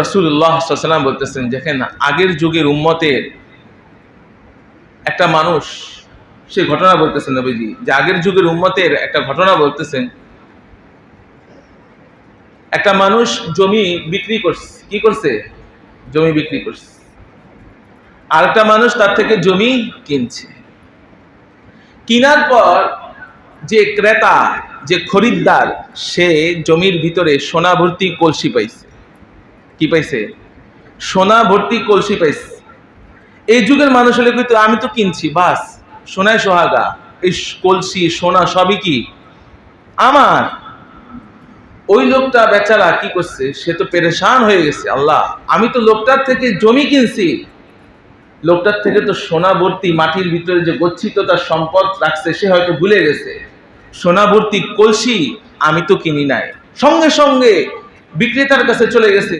রসুল্লাহ সাল্লাম বলতেছেন যেখানে আগের যুগের উম্মতের একটা মানুষ, সে ঘটনা বলতেছেন নবীজি। যে আগের যুগের উম্মতের একটা ঘটনা বলতেছেন, একটা মানুষ জমি বিক্রি করছে, কি করছে? জমি বিক্রি করছে। আর একটা মানুষ তার থেকে জমি কিনছে। কিনার পর যে ক্রেতা, যে খরিদ্দার, সে জমির ভিতরে সোনা ভর্তি কলসি পাইছে। কি পাইছে? সোনা ভর্তি কলসি পাইছে। এই যুগের মানুষ হলে কিন্তু আমি তো কিনছি, বাস সোনায় সোহাগা, এই কলসি, সোনা সবই কি? আমার ওই লোকটা বেচারা কি করছে, সে তো পেরেশান হয়ে গেছে, আল্লাহ। আমি তো লোকটার থেকে জমি কিনছি। লোকটার থেকে তো সোনা ভর্তি মাটির ভিতরে যে গচ্ছিত তার সম্পদ রাখছে, সে হয়তো ভুলে গেছে। সোনা ভর্তি কলসি আমি তো কিনি নাই। সঙ্গে সঙ্গে বিক্রেতার কাছে চলে গেছে।